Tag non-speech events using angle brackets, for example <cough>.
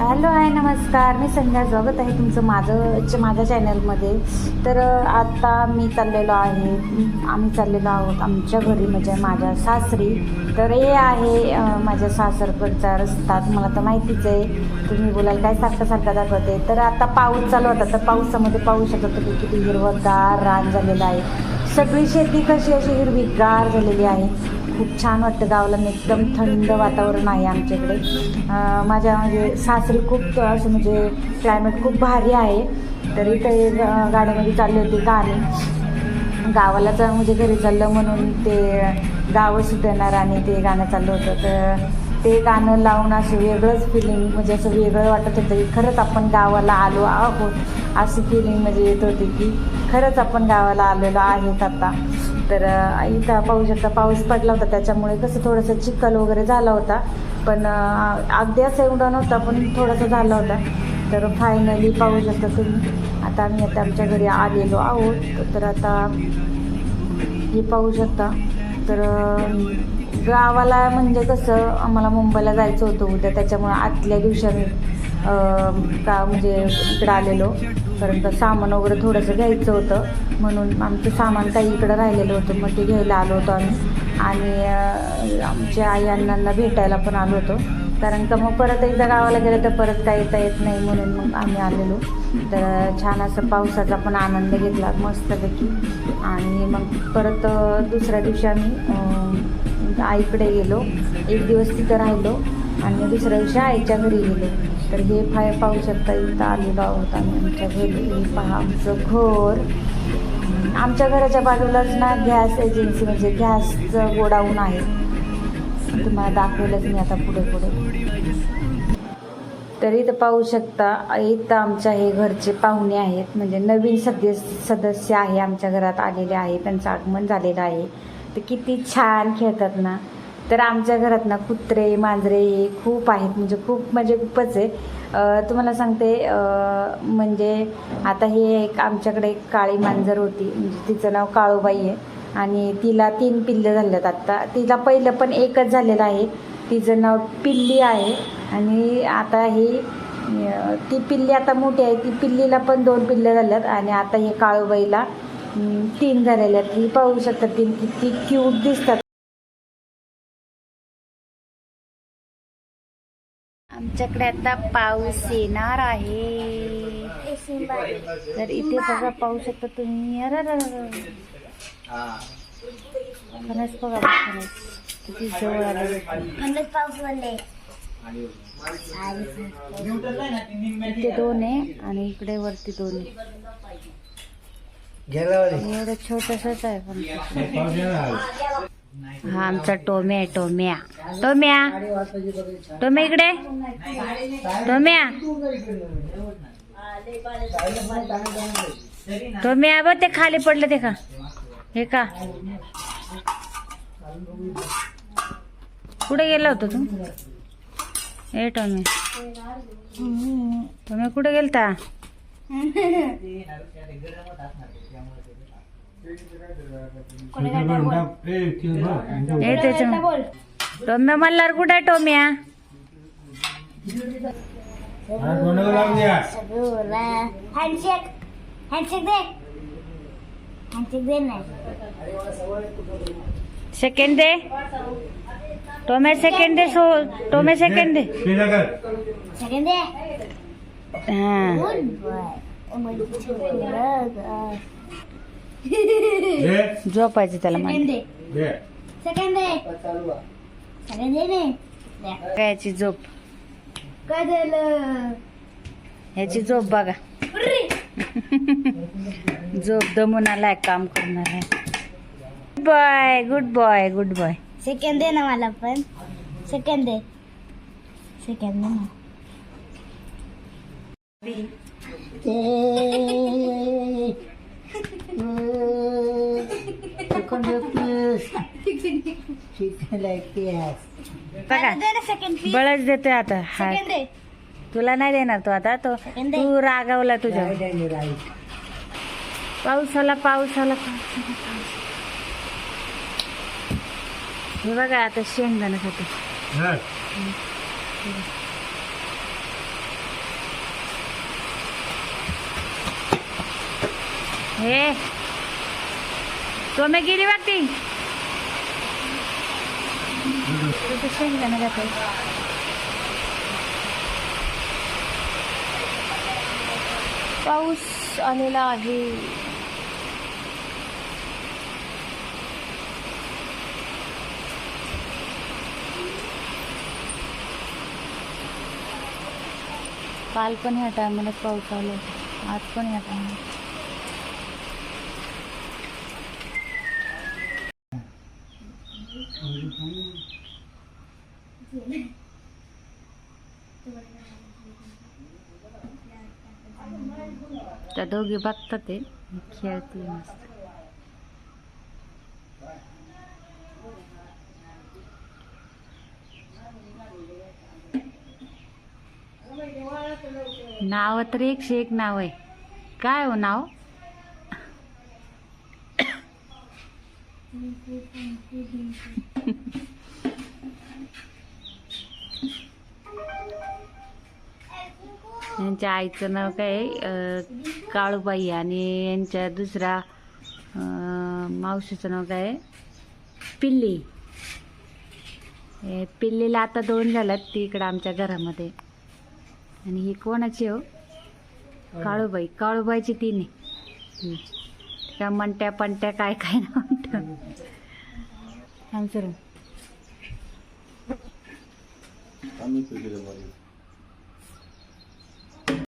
Hello आहे नमस्कार. मी संध्या स्वागत आहे तुमचं माझं माझ्या चॅनलमध्ये. तर आता मी चाललेलो आहे. आम्ही चाललेलो आहोत आमच्या घरी म्हणजे माझ्या सासरी. तर हे आहे माझ्या सासरकडचा रस्ता. तुम्हाला तर माहितीच आहे. तुम्ही बोलाल काय सारखं सारखं दाखवते. तर आता पाऊस चालू होता. तर पावसामध्ये पाहू शकता तुम्ही किती हिरवगार रान झालेलं आहे. सगळी शेती कशी अशी हिरवीगार झालेली आहे. खूप छान वाटतं गावाला. एकदम थंड वातावरण आहे आमच्याकडे. माझ्या म्हणजे सासरी खूप असं म्हणजे क्लायमेट खूप भारी आहे. तरी ते गाड्यामध्ये चालली होती गाणी गावाला तर म्हणजे घरी चाललं म्हणून ते गावं सुटणार आणि ते गाणं चाललं होतं. तर ते गाणं लावून असं वेगळंच फिलिंग म्हणजे असं वेगळं वाटत होतं की खरंच आपण गावाला आलो आहोत. अशी फिलिंग म्हणजे येत होती की खरंच आपण गावाला आलेलो आहेत आता. तर इथं पाहू शकता पाऊस पडला होता त्याच्यामुळे कसं थोडंसं चिखल वगैरे झाला होता. पण अगदी असं एवढा नव्हता पण थोडासा झाला होता. तर फायनली पाहू शकता तुम्ही. आता आम्ही आता आमच्या घरी आलेलो आहोत. तर आता हे पाहू शकता. तर गावाला म्हणजे कसं आम्हाला मुंबईला जायचं होतं उद्या. त्याच्यामुळे आतल्या दिवशी आम्ही का म्हणजे इकडं आलेलो. कारण का सामान वगैरे थोडंसं घ्यायचं होतं. म्हणून आमचं सामान काही इकडं राहिलेलं होतं. मग ते घ्यायला आलो होतो आम्ही. आणि आमच्या आई अण्णांना भेटायला पण आलो होतो. कारण का मग परत एकदा गावाला गेलं तर परत काही येता येत नाही म्हणून मग आम्ही आलेलो. तर छान असं पावसाचा पण आनंद घेतला. मस्तपैकी. आणि मग परत दुसऱ्या दिवशी आम्ही आईकडे गेलो. एक दिवस तिथं राहिलो. आणि दुसऱ्या दिवशी आईच्या घरी गेलो तर हे फाय पाहू शकता इथं आलेलो आहोत आम्ही आमच्या घरी हे पहा आमचं घर. आमच्या घराच्या बाजूलाच ना गॅस एजन्सी म्हणजे गॅसचं गोडाऊन आहे. तुम्हाला दाखवलंच मी आता पुढे पुढे. तर इथं पाहू शकता इथं आमच्या हे घरचे पाहुणे आहेत. म्हणजे नवीन सदस्य सदस्य आहे आमच्या घरात आलेले आहे. त्यांचं आगमन झालेलं आहे. तर किती छान खेळतात ना. तर आमच्या घरात ना कुत्रे मांजरे हे खूप आहेत. म्हणजे खूप म्हणजे खूपच आहे. तुम्हाला सांगते म्हणजे आता हे एक आमच्याकडे एक काळी मांजर होती. म्हणजे तिचं नाव काळूबाई आहे. आणि तिला तीन पिल्लं झालेत आत्ता तिला पहिलं पण एकच झालेलं आहे. तिचं नाव पिल्ली आहे. आणि आता ही ती पिल्ली आता मोठी आहे. ती पिल्लीला पण दोन पिल्लं झाल्यात आणि आता हे काळूबाईला तीन झालेल्या आहेत. ही पाहू शकतात तीन किती क्यूट दिसतात. आमच्याकडे आता पाऊस येणार आहे. तर इथे बघा पाहू शकता तुम्ही. फणस बघा बघा, फणस. किती जवळ आले म्हणूनच पाऊस इथे दोन आहे आणि इकडे वरती दोन आहे. एवढं छोटसच आहे पण. हा आमचा टोम्या आहे टोम्या. टोम्या टोम्या इकडे. टोम्या. टोम्या बघ ते खाली पडलं ते का हे का कुठे गेला होता तू? ए टोम्या. टोम्या कुठे गेलता? <laughs> ए त्याच्या टोम्या मल्हार कुठे आहे टोम्या हँडशेक हँडशेक दे हँडशेक दे नाही सेकंड दे टोम्या सेकंड दे सो टोम्या सेकंड दे सेकंड दे हा <laughs> झोपायचं त्याला. याची झोप. काय झालं ह्याची झोप बघा. <laughs> झोप दमून आलाय काम करणार. आहे good boy good boy good boy second दे ना मला पण. सेकंड दे. सेकंड दे ना. <laughs> बघा. दे ना सेकंड पीस बळच देतोय आता. हा. सेकंड दे. तुला नाही देणार तो आता. तो Second. तू रागावला तुझ्या. पाऊस आला पाऊस आला पाऊस आला, पाऊस. हे बघा आता शेंगदाणा खाते हे. तो मी गेली वाटती. पाऊस आलेला आहे. काल पण ह्या टायमाला पाऊस आला आज पण ह्या टायमाला त्या दोघी बघतात ते. खेळते मस्त. नाव तर एकशे एक नाव आहे. काय हो नाव? <laughs> यांच्या आईचं नाव काय आहे? काळूबाई आणि यांच्या दुसऱ्या मावशीचं नाव काय आहे? पिल्ली. हे पिल्लीला आता दोन झाल्यात ती इकडं आमच्या घरामध्ये. आणि ही कोणाची हो? काळूबाई. काळूबाईची तीन. आहे त्या म्हणत्या पणत्या काय काय ना म्हणतं आमचं आम्ही